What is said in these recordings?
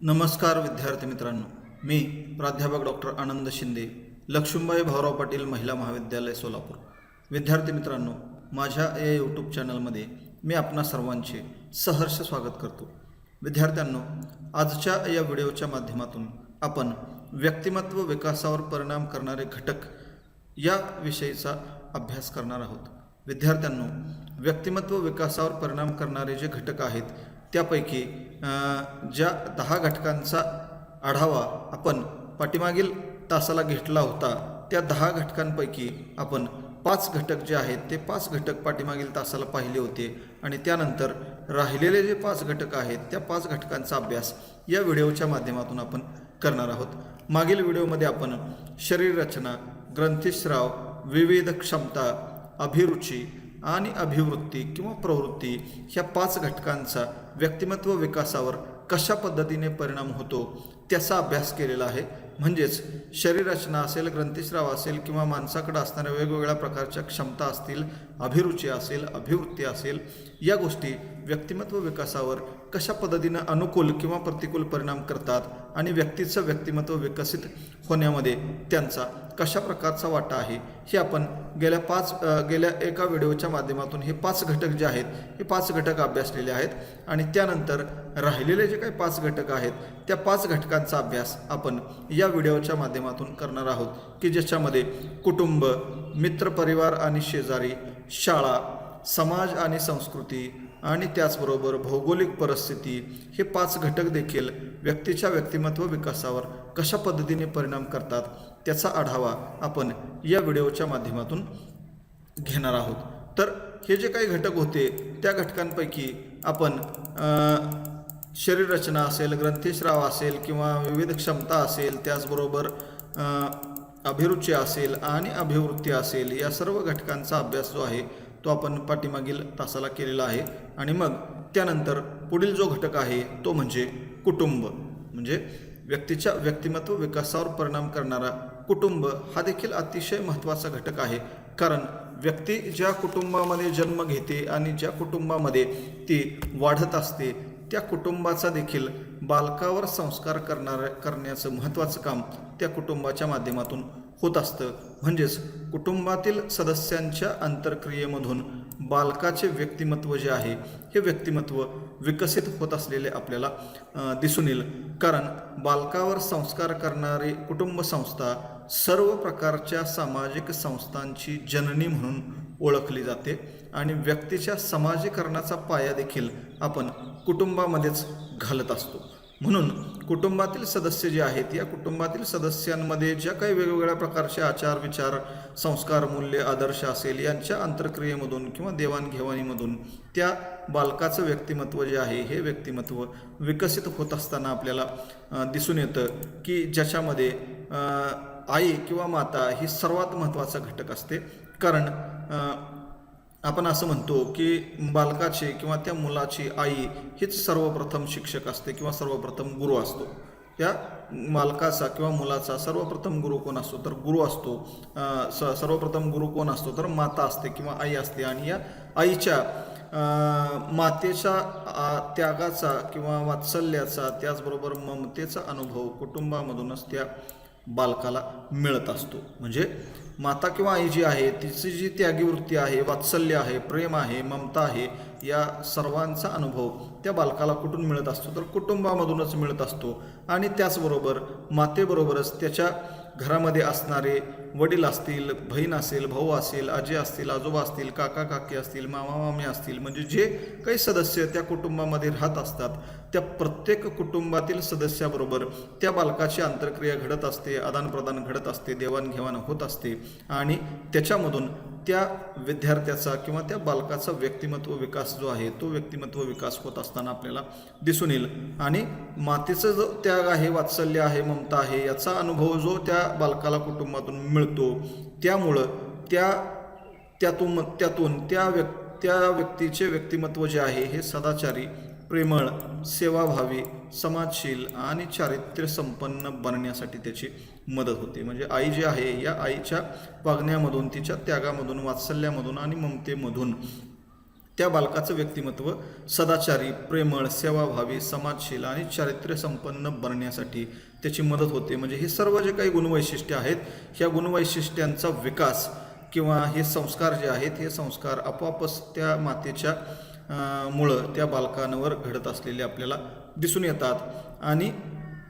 नमस्कार विद्यार्थी मित्रांनो. मी प्राध्यापक डॉक्टर आनंद शिंदे लक्ष्मीबाई भाऊराव पाटील महिला महाविद्यालय सोलापूर. विद्यार्थी मित्रांनो माझ्या या यूट्यूब चॅनलमध्ये मी आपणा सर्वांचे सहर्ष स्वागत करतो. विद्यार्थ्यांनो आजच्या या व्हिडिओच्या माध्यमातून आपण व्यक्तिमत्व विकासावर परिणाम करणारे घटक या विषयीचा अभ्यास करणार आहोत. विद्यार्थ्यांनो व्यक्तिमत्व विकासावर परिणाम करणारे जे घटक आहेत त्यापैकी ज्या दहा घटकांचा आढावा आपण पाठीमागील तासाला घेतला होता त्या दहा घटकांपैकी आपण पाच घटक जे आहेत ते पाच घटक पाठीमागील तासाला पाहिले होते. आणि त्यानंतर राहिलेले जे पाच घटक आहेत त्या पाच घटकांचा अभ्यास या व्हिडिओच्या माध्यमातून आपण करणार आहोत. मागील व्हिडिओमध्ये आपण शरीररचना ग्रंथिस्राव विविध क्षमता अभिरुची आणि अभिवृत्ती किंवा प्रवृत्ती ह्या पाच घटकांचा व्यक्तिमत्व विकासावर कशा पद्धतीने परिणाम होतो त्याचा अभ्यास केलेला आहे. म्हणजेच शरीररचना असेल ग्रंथिस्राव असेल किंवा माणसाकडे असणाऱ्या वेगवेगळ्या प्रकारच्या क्षमता असतील अभिरुची असेल अभिवृत्ती असेल या गोष्टी व्यक्तिमत्व विकासावर कशा पद्धतीनं अनुकूल किंवा प्रतिकूल परिणाम करतात आणि व्यक्तीचं व्यक्तिमत्व विकसित होण्यामध्ये त्यांचा कशा प्रकारचा वाटा आहे हे आपण गेल्या पाच गेल्या एका व्हिडिओच्या माध्यमातून हे पाच घटक जे आहेत हे पाच घटक अभ्यासलेले आहेत. आणि त्यानंतर राहिलेले जे काही पाच घटक आहेत त्या पाच घटकांचा अभ्यास आपण या व्हिडिओच्या माध्यमातून करणार आहोत की ज्याच्यामध्ये कुटुंब मित्रपरिवार आणि शेजारी शाळा समाज आणि संस्कृती आणि त्याचबरोबर भौगोलिक परिस्थिती हे पाच घटक देखील व्यक्तीच्या व्यक्तिमत्व विकासावर कशा पद्धतीने परिणाम करतात त्याचा आढावा आपण या व्हिडिओच्या माध्यमातून घेणार आहोत. तर हे जे काही घटक होते त्या घटकांपैकी आपण शरीररचना असेल ग्रंथिस्राव असेल किंवा विविध क्षमता असेल त्याचबरोबर अभिरुची असेल आणि अभिवृत्ती असेल या सर्व घटकांचा अभ्यास जो आहे तो आपण पाठीमागील तासाला केलेला आहे. आणि मग त्यानंतर पुढील जो घटक आहे तो म्हणजे कुटुंब. म्हणजे व्यक्तीच्या व्यक्तिमत्व विकासावर परिणाम करणारा कुटुंब हा देखील अतिशय महत्त्वाचा घटक आहे. कारण व्यक्ती ज्या कुटुंबामध्ये जन्म घेते आणि ज्या कुटुंबामध्ये ती वाढत असते त्या कुटुंबाचा देखील बालकावर संस्कार करणार करण्याचं महत्त्वाचं काम त्या कुटुंबाच्या माध्यमातून होत असतं. म्हणजेच कुटुंबातील सदस्यांच्या अंतरक्रियेमधून बालकाचे व्यक्तिमत्व जे आहे हे व्यक्तिमत्व विकसित होत असलेले आपल्याला दिसून येईल. कारण बालकावर संस्कार करणारी कुटुंब संस्था सर्व प्रकारच्या सामाजिक संस्थांची जननी म्हणून ओळखली जाते आणि व्यक्तीच्या समाजीकरणाचा पाया देखील आपण कुटुंबामध्येच घालत असतो. म्हणून कुटुंबातील सदस्य जे आहेत या कुटुंबातील सदस्यांमध्ये ज्या काही वेगवेगळ्या प्रकारचे आचार विचार संस्कार मूल्य आदर्श असेल यांच्या अंतर्क्रियेमधून किंवा देवाणघेवाणीमधून त्या बालकाचं व्यक्तिमत्व जे आहे हे व्यक्तिमत्व विकसित होत असताना आपल्याला दिसून येतं की ज्याच्यामध्ये आई किंवा माता ही सर्वात महत्त्वाचा घटक असते. कारण आपण असं म्हणतो की बालकाची किंवा त्या मुलाची आई हीच सर्वप्रथम शिक्षक असते किंवा सर्वप्रथम गुरु असतो. त्या मालकाचा किंवा मुलाचा सर्वप्रथम गुरु कोण असतो? तर गुरु असतो. स सर्वप्रथम गुरु कोण असतो? तर माता असते किंवा आई असते. आणि या आईच्या मातेच्या त्यागाचा किंवा वात्सल्याचा त्याचबरोबर ममतेचा अनुभव कुटुंबामधूनच त्या बालकाला मिळत असतो. म्हणजे माता किंवा आई जी आहे तिची जी त्यागी वृत्ती आहे वात्सल्य आहे प्रेम आहे ममता आहे या सर्वांचा अनुभव त्या बालकाला कुठून मिळत असतो? तर कुटुंबामधूनच मिळत असतो. आणि त्याचबरोबर मातेबरोबरच त्याच्या घरामध्ये असणारे वडील असतील बहीण असेल भाऊ असेल आजी असतील आजोबा असतील काका काकी असतील मामा मामी असतील म्हणजे जे काही सदस्य त्या कुटुंबामध्ये राहत असतात त्या प्रत्येक कुटुंबातील सदस्याबरोबर त्या बालकाची आंतरक्रिया घडत असते आदानप्रदान घडत असते देवाणघेवाण होत असते आणि त्याच्यामधून त्या विद्यार्थ्याचा किंवा त्या बालकाचा व्यक्तिमत्व विकास जो आहे तो व्यक्तिमत्व विकास होत असताना आपल्याला दिसून येईल. आणि मातेचं जो त्याग आहे वात्सल्य आहे ममता आहे याचा अनुभव जो त्या बालकाला कुटुंबातून मिळतो. त्यामुळं त्या त्यातून त्यातून त्या व्यक् त्या व्यक्तीचे व्यक्तिमत्व जे आहे हे सदाचारी प्रेमळ सेवाभावी समाजशील आणि चारित्र्य संपन्न बनण्यासाठी त्याची मदत होते. म्हणजे आई जी आहे या आईच्या वागण्यामधून तिच्या त्यागामधून वात्सल्यामधून आणि ममतेमधून त्या बालकाचं व्यक्तिमत्व सदाचारी प्रेमळ सेवाभावी समाजशील आणि चारित्र्य संपन्न बनण्यासाठी त्याची मदत होते. म्हणजे हे सर्व जे काही गुणवैशिष्ट्य आहेत ह्या गुणवैशिष्ट्यांचा विकास किंवा हे संस्कार जे आहेत हे संस्कार आपोआपच त्या मातेच्या मुळं त्या बालकांवर घडत असलेले आपल्याला दिसून येतात. आणि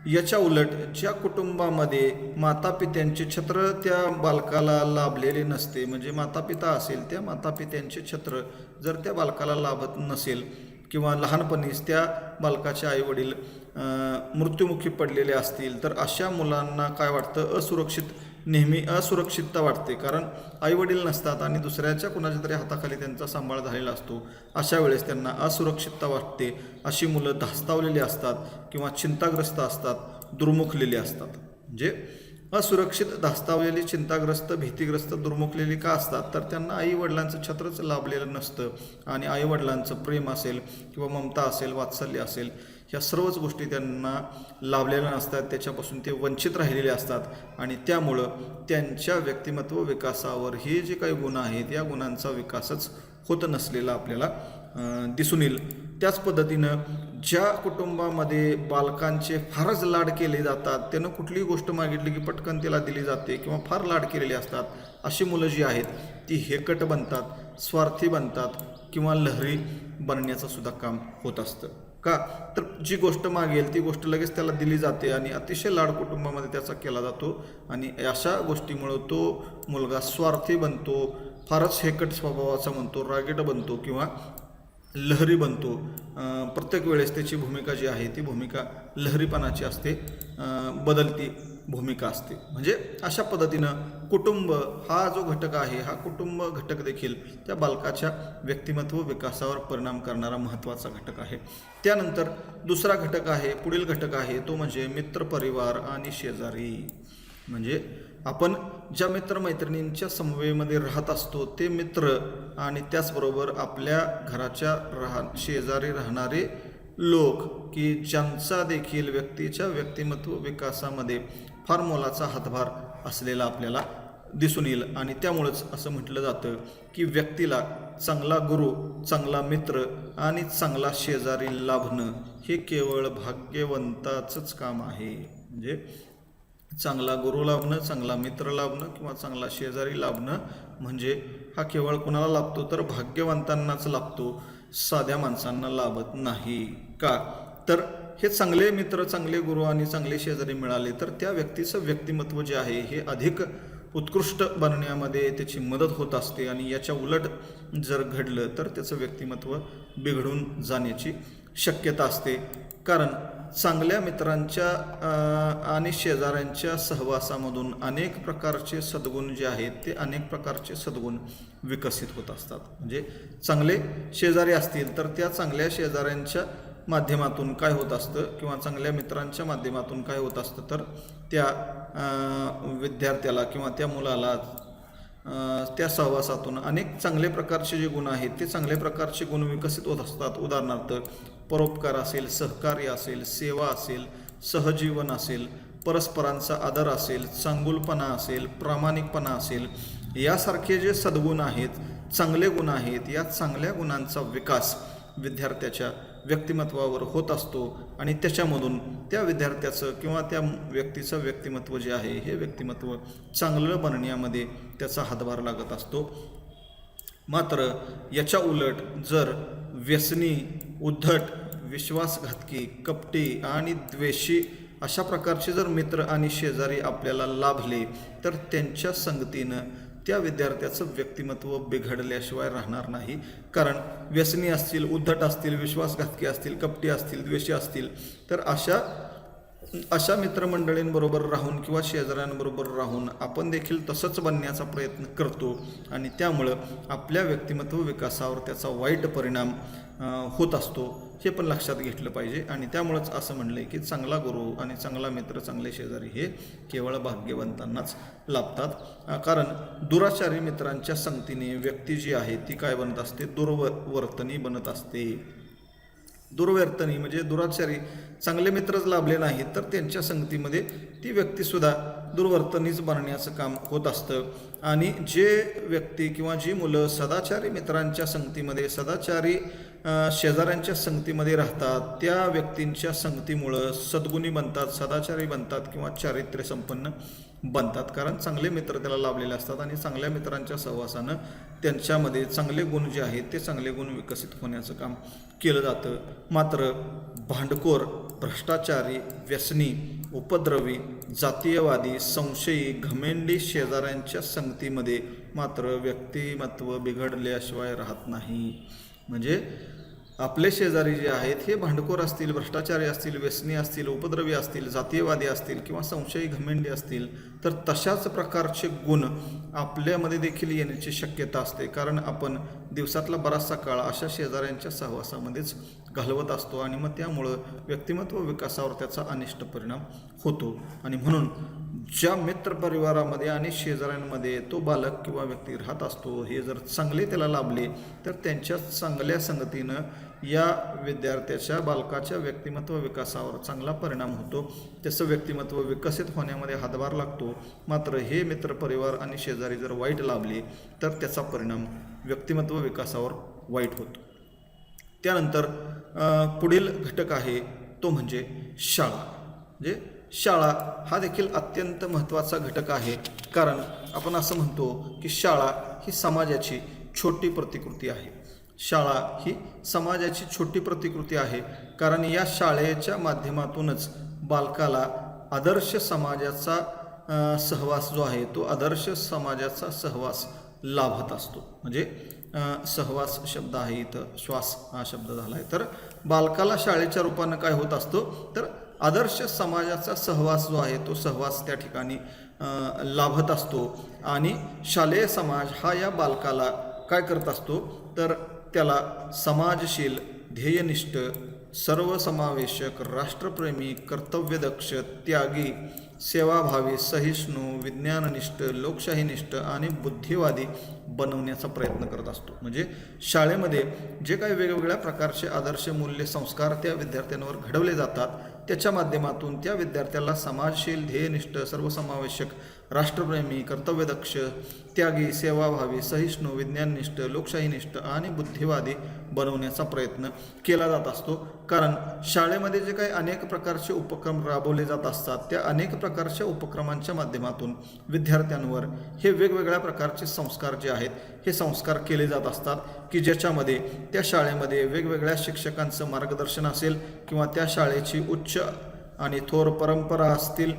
याच्या उलट ज्या कुटुंबामध्ये मातापित्यांचे छत्र त्या बालकाला लाभलेले नसते म्हणजे मातापिता असेल त्या मातापित्यांचे छत्र जर त्या बालकाला लाभत नसेल किंवा लहानपणीच त्या बालकाचे आईवडील मृत्युमुखी पडलेले असतील तर अशा मुलांना काय वाटतं? असुरक्षित नेहमी असुरक्षितता वाटते. कारण आईवडील नसतात आणि दुसऱ्याच्या कुणाच्या तरी हाताखाली त्यांचा सांभाळ झालेला असतो. अशा वेळेस त्यांना असुरक्षितता वाटते. अशी मुलं धास्तावलेली असतात किंवा चिंताग्रस्त असतात दुर्मुखलेली असतात. म्हणजे असुरक्षित धास्तावलेली चिंताग्रस्त भीतीग्रस्त दुर्मुखलेली का असतात? तर त्यांना आई वडिलांचं छत्रच लाभलेलं नसतं. आणि आई वडिलांचं प्रेम असेल किंवा ममता असेल वात्सल्य असेल ह्या सर्वच गोष्टी त्यांना लाभलेल्या नसतात त्याच्यापासून ते वंचित राहिलेले असतात आणि त्यामुळं त्यांच्या व्यक्तिमत्व विकासावर हे जे काही गुण आहेत या गुणांचा विकासच होत नसलेला आपल्याला दिसून येईल. त्याच पद्धतीनं ज्या कुटुंबामध्ये बालकांचे फारच लाड केले जातात त्यानं कुठलीही गोष्ट मागितली की पटकन त्याला दिली जाते किंवा फार लाड केलेली असतात अशी मुलं जी आहेत ती हेकट बनतात स्वार्थी बनतात किंवा लहरी बनण्याचं सुद्धा काम होत असतं. का? तर जी गोष्ट मागेल ती गोष्ट लगेच त्याला दिली जाते आणि अतिशय लाड कुटुंबामध्ये त्याचा केला जातो आणि अशा गोष्टीमुळं तो मुलगा स्वार्थी बनतो फारच हेकट स्वभावाचा म्हणतो रागेट बनतो किंवा लहरी बनतो. प्रत्येक वेळेस त्याची भूमिका जी आहे ती भूमिका लहरीपणाची असते बदलती. भूमिका असते. म्हणजे अशा पद्धतीनं कुटुंब हा जो घटक आहे हा कुटुंब घटक देखील त्या बालकाच्या व्यक्तिमत्व विकासावर परिणाम करणारा महत्त्वाचा घटक आहे. त्यानंतर दुसरा घटक आहे पुढील घटक आहे तो म्हणजे मित्रपरिवार आणि शेजारी. म्हणजे आपण ज्या मित्रमैत्रिणींच्या समवेमध्ये राहत असतो ते मित्र आणि त्याचबरोबर आपल्या घराच्या राहा शेजारी राहणारे लोक की ज्यांचा देखील व्यक्तीच्या व्यक्तिमत्व विकासामध्ये फार मोलाचा हातभार असलेला आपल्याला दिसून येईल. आणि त्यामुळंच असं म्हटलं जातं की व्यक्तीला चांगला गुरु चांगला मित्र आणि चांगला शेजारी लाभणं हे केवळ भाग्यवंताचंच काम आहे. म्हणजे चांगला गुरु लाभणं चांगला मित्र लाभणं किंवा चांगला शेजारी लाभणं म्हणजे हा केवळ कुणाला लाभतो तर भाग्यवंतांनाच लाभतो साध्या माणसांना लाभत नाही. का? तर हे चांगले मित्र चांगले गुरु आणि चांगले शेजारी मिळाले तर त्या व्यक्तीचं व्यक्तिमत्व जे आहे हे अधिक उत्कृष्ट बनण्यामध्ये त्याची मदत होत असते आणि याच्या उलट जर घडलं तर त्याचं व्यक्तिमत्व बिघडून जाण्याची शक्यता असते. कारण चांगल्या मित्रांच्या आणि शेजाऱ्यांच्या सहवासामधून अनेक प्रकारचे सद्गुण जे आहेत ते अनेक प्रकारचे सद्गुण विकसित होत असतात. म्हणजे चांगले शेजारी असतील तर त्या चांगल्या शेजाऱ्यांच्या माध्यमातून काय होत असतं किंवा चांगल्या मित्रांच्या माध्यमातून काय होत असतं तर त्या विद्यार्थ्याला किंवा त्या मुलाला त्या सहवासातून अनेक चांगले प्रकारचे जे गुण आहेत ते चांगल्या प्रकारचे गुण विकसित होत असतात. उदाहरणार्थ परोपकार असेल सहकार्य असेल सेवा असेल सहजीवन असेल परस्परांचा आदर असेल चांगुलपणा असेल प्रामाणिकपणा असेल यासारखे जे सद्गुण आहेत चांगले गुण आहेत या चांगल्या गुणांचा विकास विद्यार्थ्याच्या व्यक्तिमत्वावर होत असतो आणि त्याच्यामधून त्या विद्यार्थ्याचं किंवा त्या व्यक्तीचं व्यक्तिमत्व जे आहे हे व्यक्तिमत्व चांगलं बनण्यामध्ये त्याचा हातभार लागत असतो. मात्र याच्या उलट जर व्यसनी उद्धट विश्वासघातकी कपटी आणि द्वेषी अशा प्रकारचे जर मित्र आणि शेजारी आपल्याला लाभले तर त्यांच्या संगतीनं त्या विद्यार्थ्याचं व्यक्तिमत्व बिघडल्याशिवाय राहणार नाही. कारण व्यसनी असतील उद्धट असतील विश्वासघातकी असतील कपटी असतील द्वेषी असतील तर अशा अशा मित्रमंडळींबरोबर राहून किंवा शेजाऱ्यांबरोबर राहून आपण देखील तसंच बनण्याचा प्रयत्न करतो आणि त्यामुळं आपल्या व्यक्तिमत्व विकासावर त्याचा वाईट परिणाम होत असतो. हे पण लक्षात घेतलं पाहिजे. आणि त्यामुळंच असं म्हणलं आहे की चांगला गुरु आणि चांगला मित्र चांगले शेजारी हे केवळ भाग्यवंतांनाच लाभतात. कारण दुराचारी मित्रांच्या संगतीने व्यक्ती जी आहे ती काय बनत असते? दुर्वर्तनी बनत असते. दुर्वर्तनी म्हणजे दुराचारी चांगले मित्रच लाभले नाहीत तर त्यांच्या संगतीमध्ये ती व्यक्तीसुद्धा दुर्वर्तनीच बनण्याचं काम होत असतं. आणि जे व्यक्ती किंवा जी मुलं सदाचारी मित्रांच्या संगतीमध्ये सदाचारी शेजाऱ्यांच्या संगतीमध्ये राहतात त्या व्यक्तींच्या संगतीमुळं सद्गुणी बनतात सदाचारी बनतात किंवा चारित्र्य संपन्न बनतात. कारण चांगले मित्र त्याला लाभलेले असतात आणि चांगल्या मित्रांच्या सहवासानं त्यांच्यामध्ये चांगले गुण जे आहेत ते चांगले गुण विकसित होण्याचं काम केलं जातं. मात्र भांडखोर भ्रष्टाचारी व्यसनी उपद्रवी जातीयवादी संशयी घमेंडी शेजाऱ्यांच्या संगतीमध्ये मात्र व्यक्तिमत्व बिघडल्याशिवाय राहत नाही. म्हणजे आपले शेजारी जे आहेत हे भांडखोर असतील भ्रष्टाचारी असतील व्यसनी असतील उपद्रवी असतील जातीयवादी असतील किंवा संशयी घमेंडी असतील तर तशाच प्रकारचे गुण आपल्यामध्ये देखील येण्याची शक्यता असते. कारण आपण दिवसातला बराचसा काळ अशा शेजाऱ्यांच्या सहवासामध्येच घालवत असतो आणि मग त्यामुळं व्यक्तिमत्व विकासावर त्याचा अनिष्ट परिणाम होतो. आणि म्हणून ज्या मित्र परिवारामध्ये आणि शेजाऱ्यांमध्ये तो बालक किंवा व्यक्ती राहत असतो हे जर चांगले त्याला लाभले तर त्यांच्या चांगल्या संगतीनं या विद्यार्थ्याच्या बालकाच्या व्यक्तिमत्व विकासावर चांगला परिणाम होतो. त्याचं व्यक्तिमत्व विकसित होण्यामध्ये हातभार लागतो. मात्र हे मित्र परिवार आणि शेजारी जर वाईट लाभले तर त्याचा परिणाम व्यक्तिमत्व विकासावर वाईट होतो. त्यानंतर पुढील घटक आहे तो म्हणजे शाळा. म्हणजे शाळा हा देखील अत्यंत महत्त्वाचा घटक आहे. कारण आपण असं म्हणतो की शाळा ही समाजाची छोटी प्रतिकृती आहे. शाळा ही समाजाची छोटी प्रतिकृती आहे. कारण या शाळेच्या माध्यमातूनच बालकाला आदर्श समाजाचा सहवास जो आहे तो आदर्श समाजाचा सहवास लाभत असतो. म्हणजे सहवास शब्द आहे इथं श्वास हा शब्द झाला आहे तर बालकाला शाळेच्या रूपानं काय होत असतो? तर आदर्श समाजाचा सहवास जो आहे तो सहवास त्या ठिकाणी लाभत असतो. आणि शालेय समाज हा या बालकाला काय करत असतो? तर त्याला समाजशील ध्येयनिष्ठ सर्वसमावेशक राष्ट्रप्रेमी कर्तव्यदक्ष त्यागी सेवाभावी सहिष्णू विज्ञाननिष्ठ लोकशाहीनिष्ठ आणि बुद्धिवादी बनवण्याचा प्रयत्न करत असतो. म्हणजे शाळेमध्ये जे काही वेगवेगळ्या प्रकारचे आदर्श मूल्य संस्कार त्या विद्यार्थ्यांवर घडवले जातात त्याच्या माध्यमातून त्या विद्यार्थ्याला समाजशील ध्येयनिष्ठ सर्वसमावेशक राष्ट्रप्रेमी कर्तव्यदक्ष त्यागी सेवाभावी सहिष्णू विज्ञाननिष्ठ लोकशाहीनिष्ठ आणि बुद्धिवादी बनवण्याचा प्रयत्न केला जात असतो. कारण शाळेमध्ये जे काही अनेक प्रकारचे उपक्रम राबवले जात असतात त्या अनेक प्रकारच्या उपक्रमांच्या माध्यमातून विद्यार्थ्यांवर हे वेगवेगळ्या प्रकारचे संस्कार जे आहेत हे संस्कार केले जात असतात की ज्याच्यामध्ये त्या शाळेमध्ये वेगवेगळ्या शिक्षकांचं मार्गदर्शन असेल किंवा त्या शाळेची उच्च आणि थोर परंपरा असतील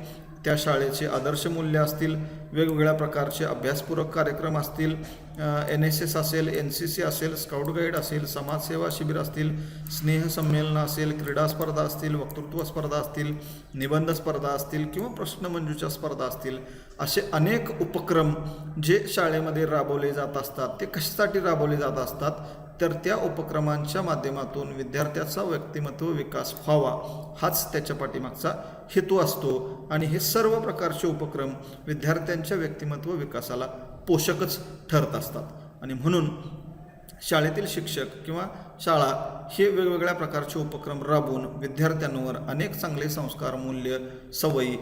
त्या शाळेचे आदर्श मूल्य असतील वेगवेगळ्या प्रकारचे अभ्यासपूरक कार्यक्रम असतील एन एस एस असेल एन सी सी असेल स्काउट गाईड असेल समाजसेवा शिबिर असतील स्नेहसंमेलनं असेल क्रीडा स्पर्धा असतील वक्तृत्व स्पर्धा असतील निबंध स्पर्धा असतील किंवा प्रश्नमंजूच्या स्पर्धा असतील असे अनेक उपक्रम जे शाळेमध्ये राबवले जात असतात ते कशासाठी राबवले जात असतात? तर त्या उपक्रमांच्या माध्यमातून विद्यार्थ्याचा व्यक्तिमत्व विकास व्हावा हाच त्याच्या पाठीमागचा हेतू असतो. आणि हे सर्व प्रकारचे उपक्रम विद्यार्थ्यांच्या व्यक्तिमत्व विकासाला पोषकच ठरत असतात. आणि म्हणून शाळेतील शिक्षक किंवा शाळा हे वेगवेगळ्या प्रकारचे उपक्रम राबवून विद्यार्थ्यांवर अनेक चांगले संस्कार मूल्य सवयी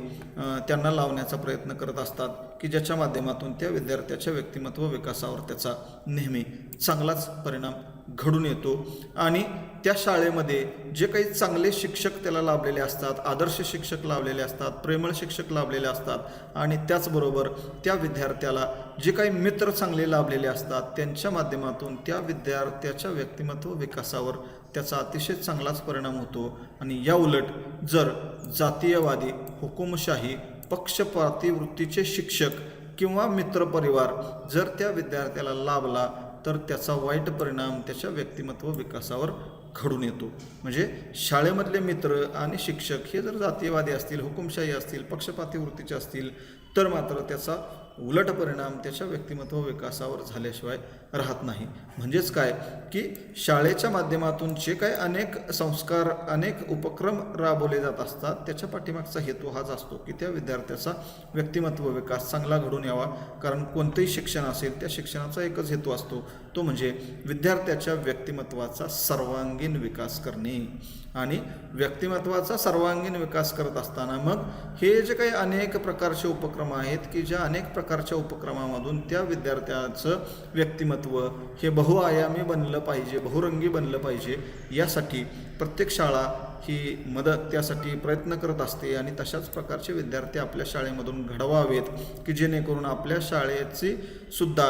त्यांना लावण्याचा प्रयत्न करत असतात की ज्याच्या माध्यमातून त्या विद्यार्थ्याच्या व्यक्तिमत्व विकासावर त्याचा नेहमी चांगलाच परिणाम घडून येतो. आणि त्या शाळेमध्ये जे काही चांगले शिक्षक त्याला लाभलेले असतात आदर्श शिक्षक लाभलेले असतात प्रेमळ शिक्षक लाभलेले असतात आणि त्याचबरोबर त्या विद्यार्थ्याला जे काही मित्र चांगले लाभलेले असतात त्यांच्या माध्यमातून त्या विद्यार्थ्याच्या व्यक्तिमत्व विकासावर त्याचा अतिशय चांगलाच परिणाम होतो. आणि या उलट जर जातीयवादी हुकुमशाही पक्षपाती वृत्तीचे शिक्षक किंवा मित्रपरिवार जर त्या विद्यार्थ्याला लाभला तर त्याचा वाईट परिणाम त्याच्या व्यक्तिमत्व विकासावर घडून येतो. म्हणजे शाळेमधले मित्र आणि शिक्षक हे जर जातीयवादी असतील हुकुमशाही असतील पक्षपाती वृत्तीचे असतील तर मात्र त्याचा उलट परिणाम त्याच्या व्यक्तिमत्व विकासावर झाल्याशिवाय राहत नाही. म्हणजेच काय? की शाळेच्या माध्यमातून जे काही अनेक संस्कार अनेक उपक्रम राबवले जात असतात त्याच्या पाठीमागचा हेतू हाच असतो की त्या विद्यार्थ्याचा व्यक्तिमत्व विकास चांगला घडून यावा. कारण कोणतंही शिक्षण असेल त्या शिक्षणाचा एकच हेतू असतो. तो म्हणजे विद्यार्थ्याच्या व्यक्तिमत्वाचा सर्वांगीण विकास करणे. आणि व्यक्तिमत्वाचा सर्वांगीण विकास करत असताना मग हे जे काही अनेक प्रकारचे उपक्रम आहेत की ज्या अनेक प्रकारच्या उपक्रमामधून त्या विद्यार्थ्याचं व्यक्तिमत्व हे बहुआयामी बनलं पाहिजे बहुरंगी बनलं पाहिजे यासाठी प्रत्येक शाळा ही मदत त्यासाठी प्रयत्न करत असते आणि तशाच प्रकारचे विद्यार्थी आपल्या शाळेमधून घडवावेत की जेणेकरून आपल्या शाळेची सुद्धा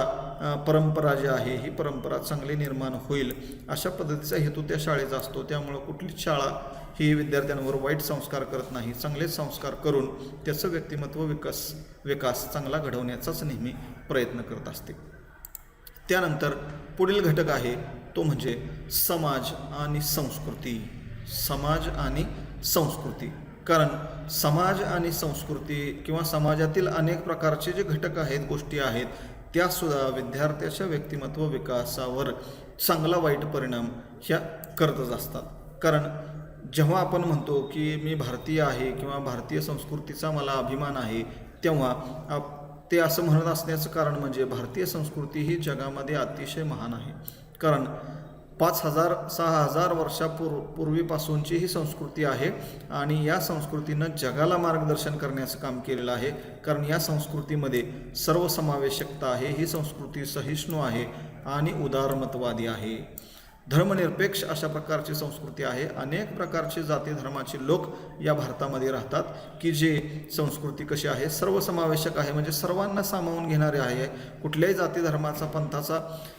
परंपरा जी आहे ही परंपरा चांगली निर्माण होईल. अशा पद्धतीचा हेतू त्या शाळेचा असतो. त्यामुळं कुठलीच शाळा ही विद्यार्थ्यांवर वाईट संस्कार करत नाही. चांगले संस्कार करून त्याचं व्यक्तिमत्व विकास विकास चांगला घडवण्याचाच नेहमी प्रयत्न करत असते. त्यानंतर पुढील घटक आहे तो म्हणजे समाज आणि संस्कृती. समाज आणि संस्कृती. कारण समाज आणि संस्कृती किंवा समाजातील अनेक प्रकारचे जे घटक आहेत गोष्टी आहेत त्यासुद्धा विद्यार्थ्याच्या व्यक्तिमत्व विकासावर चांगला वाईट परिणाम ह्या करतच असतात. कारण जेव्हा आपण म्हणतो की मी भारतीय आहे किंवा भारतीय संस्कृतीचा मला अभिमान आहे तेव्हा ते असं म्हणत असण्याचं कारण म्हणजे भारतीय संस्कृती ही जगामध्ये अतिशय महान आहे. कारण पाच हजार सहा हजार वर्षापूर्व पूर्वीपासूनची ही संस्कृती आहे आणि या संस्कृतीनं जगाला मार्गदर्शन करण्याचं काम केलेलं आहे. कारण या संस्कृतीमध्ये सर्वसमावेशकता आहे ही संस्कृती सहिष्णू आहे आणि उदारमतवादी आहे. धर्मनिरपेक्ष अशा प्रकारची संस्कृती आहे. अनेक प्रकारचे जाती धर्माचे लोक या भारतामध्ये राहतात की जे संस्कृती कशी आहे सर्वसमावेशक आहे म्हणजे सर्वांना सामावून घेणारे आहे. कुठल्याही जाती धर्माचा पंथाचा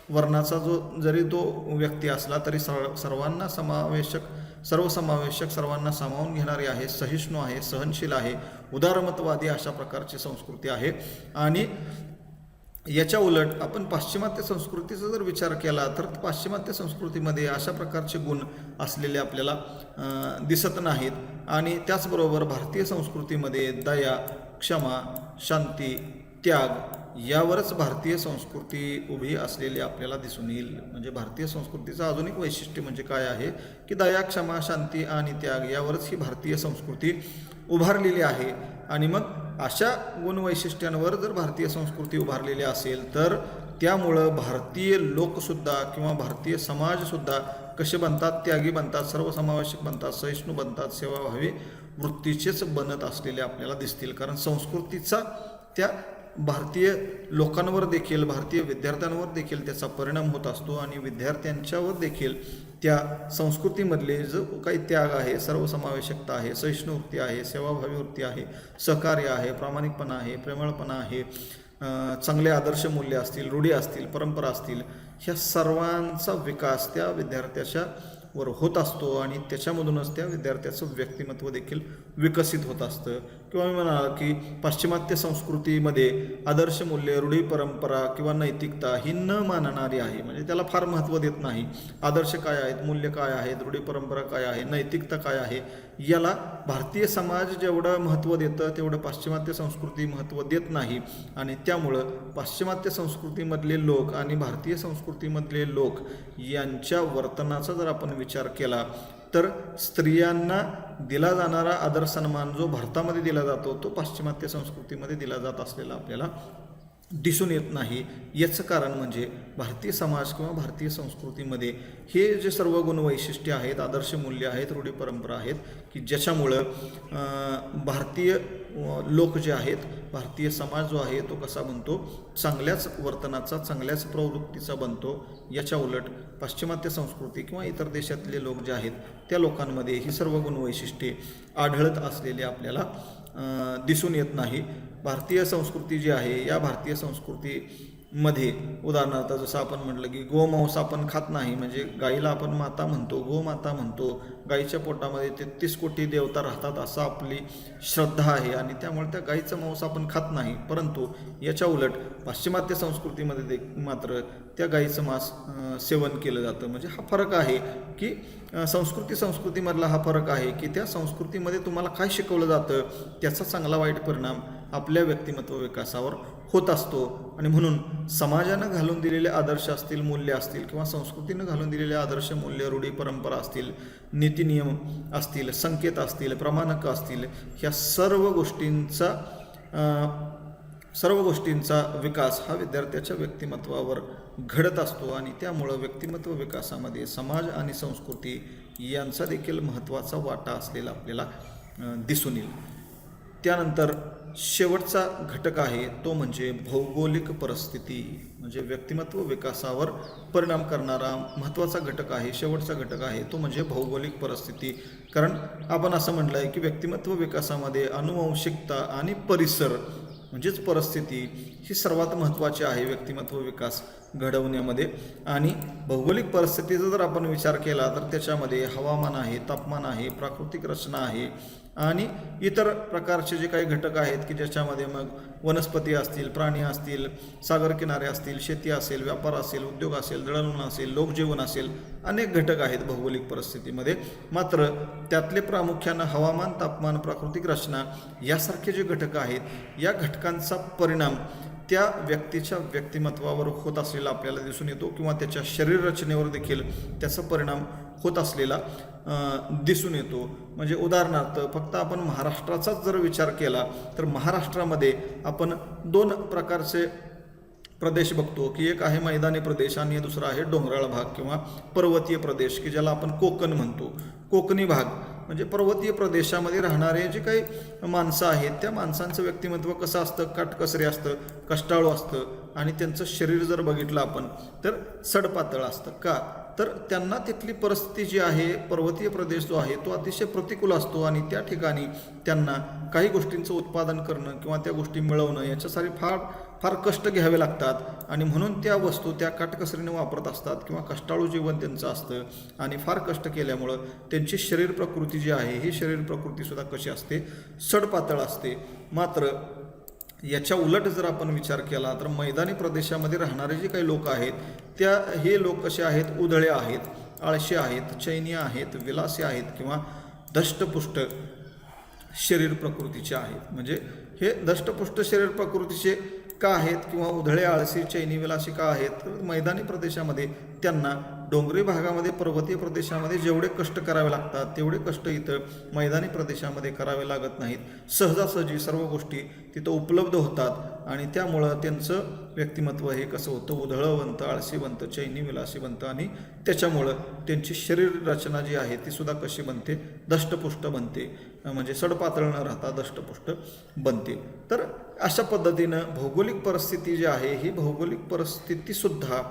वर्णाचा जो जरी तो व्यक्ती असला तरी सर्व सर्वांना समावेशक सर्वसमावेशक सर्वांना सामावून घेणारी आहे सहिष्णू आहे सहनशील आहे उदारमतवादी अशा प्रकारची संस्कृती आहे. आणि याच्या उलट आपण पाश्चिमात्य संस्कृतीचा जर विचार केला तर पाश्चिमात्य संस्कृतीमध्ये अशा प्रकारचे गुण असलेले आपल्याला दिसत नाहीत. आणि त्याचबरोबर भारतीय संस्कृतीमध्ये दया क्षमा शांती त्याग यावरच भारतीय संस्कृती उभी असलेली आपल्याला दिसून येईल. म्हणजे भारतीय संस्कृतीचं अजून एक वैशिष्ट्य म्हणजे काय आहे की दया क्षमा शांती आणि त्याग यावरच ही भारतीय संस्कृती उभारलेली आहे. आणि मग अशा गुणवैशिष्ट्यांवर जर भारतीय संस्कृती उभारलेली असेल तर त्यामुळं भारतीय लोकसुद्धा किंवा भारतीय समाजसुद्धा कसे बनतात त्यागी बनतात सर्वसमावेशक बनतात सहिष्णू बनतात सेवाभावी वृत्तीचेच बनत असलेले आपल्याला दिसतील. कारण संस्कृतीचा त्या भारतीय लोकांवर देखील भारतीय विद्यार्थ्यांवर देखील त्याचा परिणाम होत असतो आणि विद्यार्थ्यांच्यावर देखील त्या संस्कृतीमधले जो काही त्याग आहे सर्वसमावेशकता आहे सहिष्णुवृत्ती आहे सेवाभावी वृत्ती आहे सहकार्य आहे प्रामाणिकपणा आहे प्रेमळपणा आहे चांगले आदर्श मूल्य असतील रूढी असतील परंपरा असतील ह्या सर्वांचा विकास त्या विद्यार्थ्याच्या वर होत असतो आणि त्याच्यामधूनच त्या विद्यार्थ्याचं व्यक्तिमत्व देखील विकसित होत असतं. किंवा मी म्हणाला की पाश्चिमात्य संस्कृतीमध्ये आदर्श मूल्य रूढी परंपरा किंवा नैतिकता ही न मानणारी आहे. म्हणजे त्याला फार महत्त्व देत नाही. आदर्श काय आहेत? मूल्य काय आहेत? रूढी परंपरा काय आहे? नैतिकता काय आहे? याला भारतीय समाज जेवढं महत्त्व देतं तेवढं पाश्चिमात्य संस्कृती महत्त्व देत नाही. आणि त्यामुळं पाश्चिमात्य संस्कृतीमधले लोक आणि भारतीय संस्कृतीमधले लोक यांच्या वर्तनाचा जर आपण विचार केला तर स्त्रियांना दिला जाणारा आदर सन्मान जो भारतामध्ये दिला जातो तो पाश्चिमात्य संस्कृतीमध्ये दिला जात असलेला आपल्याला दिसून येत नाही. याचं कारण म्हणजे भारतीय समाज किंवा भारतीय संस्कृतीमध्ये हे जे सर्व गुणवैशिष्ट्ये आहेत आदर्श मूल्य आहेत रूढी परंपरा आहेत की ज्याच्यामुळं भारतीय लोक जे आहेत भारतीय समाज जो आहे तो कसा बनतो चांगल्याच वर्तनाचा चांगल्याच प्रवृत्तीचा बनतो याच्या उलट पाश्चिमात्य संस्कृती किंवा इतर देशातले लोक जे आहेत त्या लोकांमध्ये ही सर्व गुण वैशिष्ट्ये आढळत असलेली आपल्याला दिसून येत नाही. भारतीय संस्कृती जी आहे या भारतीय संस्कृती मध्ये उदाहरणार्थ जसं आपण म्हटलं की गोमांस आपण खात नाही म्हणजे गाईला आपण माता म्हणतो गोमाता म्हणतो गाईच्या पोटामध्ये तेहतीस कोटी देवता राहतात असं आपली श्रद्धा आहे आणि त्यामुळे त्या गाईचं मांस आपण खात नाही. परंतु याच्या उलट पाश्चिमात्य संस्कृतीमध्ये दे मात्र त्या गाईचं मांस सेवन केलं जातं. म्हणजे हा फरक आहे की संस्कृती संस्कृतीमधला हा फरक आहे की त्या संस्कृतीमध्ये तुम्हाला काय शिकवलं जातं त्याचा चांगला वाईट परिणाम आपल्या व्यक्तिमत्व विकासावर होत असतो. आणि म्हणून समाजानं घालून दिलेले आदर्श असतील मूल्य असतील किंवा संस्कृतीनं घालून दिलेले आदर्श मूल्य रूढी परंपरा असतील नीतिनियम असतील संकेत असतील प्रमाणकं असतील ह्या सर्व गोष्टींचा सर्व गोष्टींचा विकास हा विद्यार्थ्याच्या व्यक्तिमत्वावर घडत असतो. आणि त्यामुळं व्यक्तिमत्व विकासामध्ये समाज आणि संस्कृती यांचा देखील महत्त्वाचा वाटा असलेला आपल्याला दिसून येईल. त्यानंतर शेवटचा घटक आहे तो म्हणजे भौगोलिक परिस्थिती म्हणजे व्यक्तिमत्व विकासावर परिणाम करणारा महत्त्वाचा घटक आहे शेवटचा घटक आहे तो म्हणजे भौगोलिक परिस्थिती. कारण आपण असं म्हटलं आहे की व्यक्तिमत्व विकासामध्ये अनुवंशिकता आणि परिसर म्हणजेच परिस्थिती ही सर्वात महत्त्वाची आहे व्यक्तिमत्व विकास घडवण्यामध्ये. आणि भौगोलिक परिस्थितीचा जर आपण विचार केला तर त्याच्यामध्ये हवामान आहे तापमान आहे प्राकृतिक रचना आहे आणि इतर प्रकारचे जे काही घटक आहेत की ज्याच्यामध्ये मग वनस्पती असतील प्राणी असतील सागर किनारे असतील शेती असेल व्यापार असेल उद्योग असेल दळणवळण असेल लोकजीवन असेल अनेक घटक आहेत भौगोलिक परिस्थितीमध्ये. मात्र त्यातले प्रामुख्यानं हवामान तापमान प्राकृतिक रचना यासारखे जे घटक आहेत या घटकांचा परिणाम त्या व्यक्तीच्या व्यक्तिमत्वावर होत असलेला आपल्याला दिसून येतो किंवा त्याच्या शरीररचनेवर देखील त्याचा परिणाम होत असलेला दिसून येतो. म्हणजे उदाहरणार्थ फक्त आपण महाराष्ट्राचाच जर विचार केला तर महाराष्ट्रामध्ये आपण दोन प्रकारचे प्रदेश बघतो की एक आहे मैदानी प्रदेश आणि दुसरा आहे डोंगराळ भाग किंवा पर्वतीय प्रदेश की ज्याला आपण कोकण म्हणतो. कोकणी भाग म्हणजे पर्वतीय प्रदेशामध्ये राहणारे जे काही माणसं आहेत त्या माणसांचं व्यक्तिमत्व कसं असतं? काटकसरे असतं कष्टाळू असतं आणि त्यांचं शरीर जर बघितलं आपण तर सडपातळ असतं. का? तर त्यांना तिथली परिस्थिती जी आहे पर्वतीय प्रदेश जो आहे तो अतिशय प्रतिकूल असतो आणि त्या ठिकाणी त्यांना काही गोष्टींचं उत्पादन करणं किंवा त्या गोष्टी मिळवणं याच्यासाठी फार फार कष्ट घ्यावे लागतात. आणि म्हणून त्या वस्तू त्या काटकसरीने वापरत असतात किंवा कष्टाळू जीवन त्यांचं असतं आणि फार कष्ट केल्यामुळं त्यांची शरीर प्रकृती जी आहे ही शरीर प्रकृतीसुद्धा कशी असते? सडपातळ असते. मात्र याच्या उलट जर आपण विचार केला तर मैदानी प्रदेशामध्ये राहणारे जे काही लोक आहेत त्या हे लोक कसे आहेत? उधळे आहेत आळशी आहेत चैनी आहेत विलासी आहेत किंवा दष्टपुष्ट शरीर प्रकृतीचे आहेत. म्हणजे हे दष्टपुष्ट शरीर प्रकृतीचे का आहेत किंवा उधळे आळसी चैनी विलासी का आहेत? तर मैदानी प्रदेशामध्ये त्यांना डोंगरी भागामध्ये पर्वतीय प्रदेशामध्ये जेवढे कष्ट करावे लागतात तेवढे कष्ट इथं मैदानी प्रदेशामध्ये करावे लागत नाहीत. सहजासहजी सर्व गोष्टी तिथं उपलब्ध होतात आणि त्यामुळं त्यांचं व्यक्तिमत्व हे कसं होतं? उधळवंत आळशीवंत चैनी विलासी बनतं आणि त्याच्यामुळं त्यांची शरीर रचना जी आहे ती सुद्धा कशी बनते? दष्टपुष्ट बनते. म्हणजे सडपातळ न राहता दष्टपुष्ट बनते. तर अशा पद्धतीनं भौगोलिक परिस्थिती जी आहे ही भौगोलिक परिस्थितीसुद्धा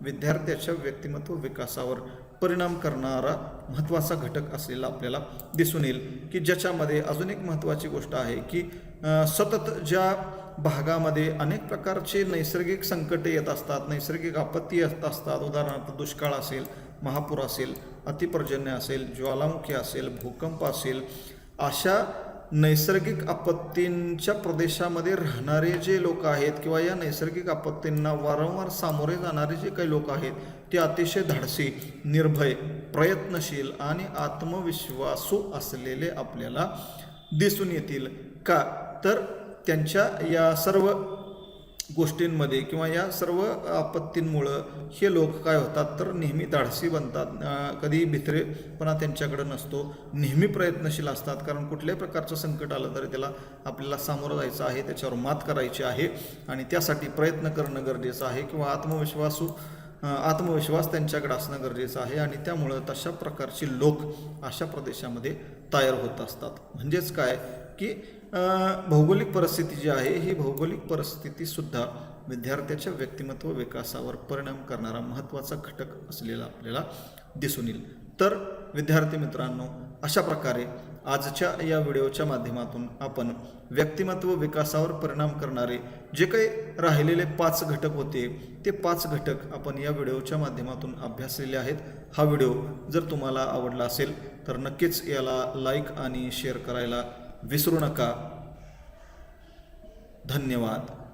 विद्यार्थ्याच्या व्यक्तिमत्व विकासावर परिणाम करणारा महत्त्वाचा घटक असलेला आपल्याला दिसून येईल. की ज्याच्यामध्ये अजून एक महत्त्वाची गोष्ट आहे की सतत ज्या भागामध्ये अनेक प्रकारचे नैसर्गिक संकटे येत असतात नैसर्गिक आपत्ती येत असतात उदाहरणार्थ दुष्काळ असेल महापूर असेल अतिपर्जन्य असेल ज्वालामुखी असेल भूकंप असेल अशा नैसर्गिक आपत्तींच्या प्रदेशामध्ये राहणारे जे लोक आहेत किंवा या नैसर्गिक आपत्तींना वारंवार सामोरे जाणारे जे काही लोक आहेत ते अतिशय धाडसी निर्भय प्रयत्नशील आणि आत्मविश्वासू असलेले आपल्याला दिसून येतील. का? तर त्यांच्या या सर्व गोष्टींमध्ये किंवा या सर्व आपत्तींमुळं हे लोक काय होतात तर नेहमी धाडसी बनतात. कधीही कधी भित्रेपणा त्यांच्याकडे नसतो. नेहमी प्रयत्नशील असतात. कारण कुठल्याही प्रकारचं संकट आलं तरी त्याला आपल्याला सामोरं जायचं आहे त्याच्यावर मात करायची आहे. आणि त्यासाठी प्रयत्न करणं गरजेचं आहे किंवा आत्मविश्वासू आत्मविश्वास त्यांच्याकडे असणं गरजेचं आहे. आणि त्यामुळं तशा प्रकारचे लोक अशा प्रदेशामध्ये तयार होत असतात. म्हणजेच काय? की भौगोलिक परिस्थिती जी आहे ही भौगोलिक परिस्थितीसुद्धा विद्यार्थ्याच्या व्यक्तिमत्व विकासावर परिणाम करणारा महत्त्वाचा घटक असलेला आपल्याला दिसून येईल. तर विद्यार्थी मित्रांनो अशा प्रकारे आजच्या या व्हिडिओच्या माध्यमातून आपण व्यक्तिमत्व विकासावर परिणाम करणारे जे काही राहिलेले पाच घटक होते ते पाच घटक आपण या व्हिडिओच्या माध्यमातून अभ्यासलेले आहेत. हा व्हिडिओ जर तुम्हाला आवडला असेल तर नक्कीच याला लाईक आणि शेअर करायला विसरू नका. धन्यवाद.